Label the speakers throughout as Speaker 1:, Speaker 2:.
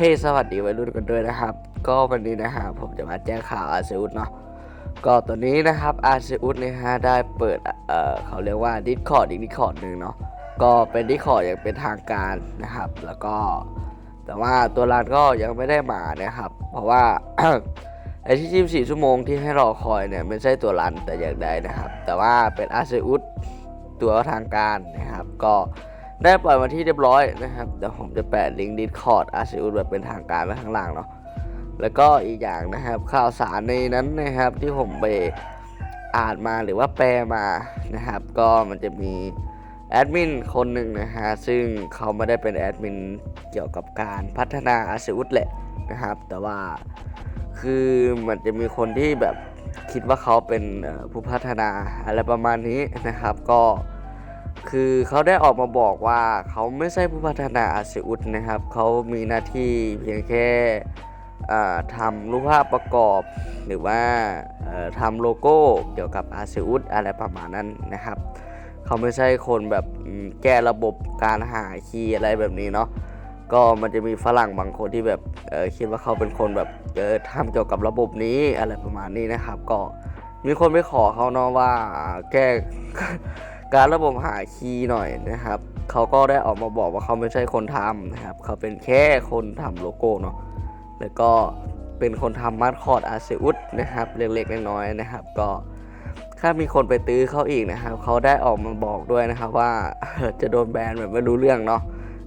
Speaker 1: เฮ้สวัสดีวัยรุ่นกันด้วยนะครับ ก็วันนี้นะฮะผมจะมาแจ้งข่าวอาเซอุสเนาะก็ตอนนี้นะครับอาเซอุสเนี่ยฮะได้เปิดเอ่อเขาเรียกว่า Discord อีก Discord หนึ่งเนาะก็เป็น Discord อย่างเป็นทางการนะครับ แล้วก็ แต่ว่าตัวร้านก็ยังไม่ได้มานะครับ เพราะว่าไอที่ 24 ชั่วโมงที่ให้รอคอยเนี่ยไม่ใช่ตัวรันแต่อย่างใดนะครับ แต่ว่าเป็นอาเซอุสตัวทางการนะครับ ก็ ได้ปล่อยมาที่เรียบร้อยนะครับเดี๋ยวผมจะแปะลิงก์ดิสคอร์ดอาเซอุสแบบเป็นทางการไว้ข้างล่างเนาะแล้วก็อีกอย่างนะครับข่าวสารในนั้นนะครับที่ผมไปอ่านมาหรือว่าแปลมานะครับ ก็มันจะมีแอดมินคนหนึ่งนะฮะซึ่งเขาไม่ได้เป็นแอดมินเกี่ยวกับการพัฒนาอาเซอุสแหละนะครับ แต่ว่าคือมันจะมีคนที่แบบคิดว่าเขาเป็นผู้พัฒนาอะไรประมาณนี้นะครับ ก็ คือเขาได้ออกมาบอกว่าเขาไม่ใช่ผู้พัฒนาอาเซอุสนะครับ เขามีหน้าที่เพียงแค่ทำรูปภาพประกอบหรือว่าทำโลโก้เกี่ยวกับอาเซอุสอะไรประมาณนั้นนะครับ เขาไม่ใช่คนแบบแก้ระบบการหาคีย์อะไรแบบนี้เนาะก็มันจะมีฝรั่งบางคนที่แบบคิดว่าเขาเป็นคนแบบทำเกี่ยวกับระบบนี้อะไรประมาณนี้นะครับ ก็มีคนไปขอเขาเนาะว่าแก้ การระบบหาคีย์หน่อยนะครับเขาก็ได้ออกมาบอกว่าเขาไม่ใช่คนทำนะครับเขาเป็นแค่คนทำโลโก้เนาะแล้วก็เป็นคนทำมาสคอตอาเซอุสนะครับเล็กๆน้อยๆนะครับ ก็ถ้ามีคนไปตื้อเขาอีกนะครับเขาได้ออกมาบอกด้วยนะครับว่าจะโดนแบนแบบไม่รู้เรื่องเนาะ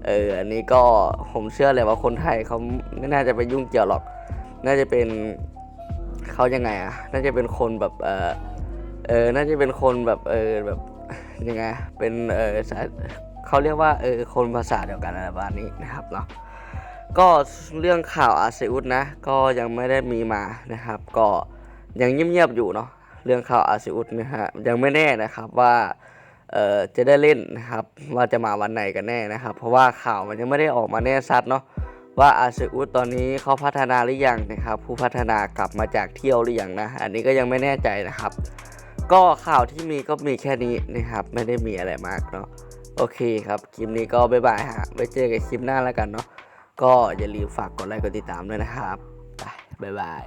Speaker 1: เอออันนี้ก็ผมเชื่อเลยว่าคนไทยเขาไม่น่าจะไปยุ่งเกี่ยวหรอก น่าจะเป็นเขายังไงอะน่าจะเป็นคนแบบเออเออน่าจะเป็นคนแบบเออแบบ ยังไงเป็นเออเขาเรียกว่าเออคนภาษาเดียวกันอะไรประมาณนี้นะครับเนาะก็เรื่องข่าวอาเซอุสนะ ก็ยังไม่ได้มีมานะครับ ก็ยังเงียบๆอยู่เนาะเรื่องข่าวอาเซอุสนะฮะยังไม่แน่นะครับว่าเอ่อจะได้เล่นนะครับว่าจะมาวันไหนกันแน่นะครับ เพราะว่าข่าวมันยังไม่ได้ออกมาแน่ชัดเนาะว่าอาเซอุสตอนนี้เขาพัฒนาหรือยังนะครับ ผู้พัฒนากลับมาจากเที่ยวหรือยังนะ อันนี้ก็ยังไม่แน่ใจนะครับ ก็ข่าวที่มีก็มีแค่นี้นะครับ ไม่ได้มีอะไรมากเนาะโอเคครับ คลิปนี้ก็บ๊ายบายฮะไว้เจอกันคลิปหน้าแล้วกันเนาะก็อย่าลืมฝากกดไลค์กดติดตามด้วยนะครับไปบ๊ายบาย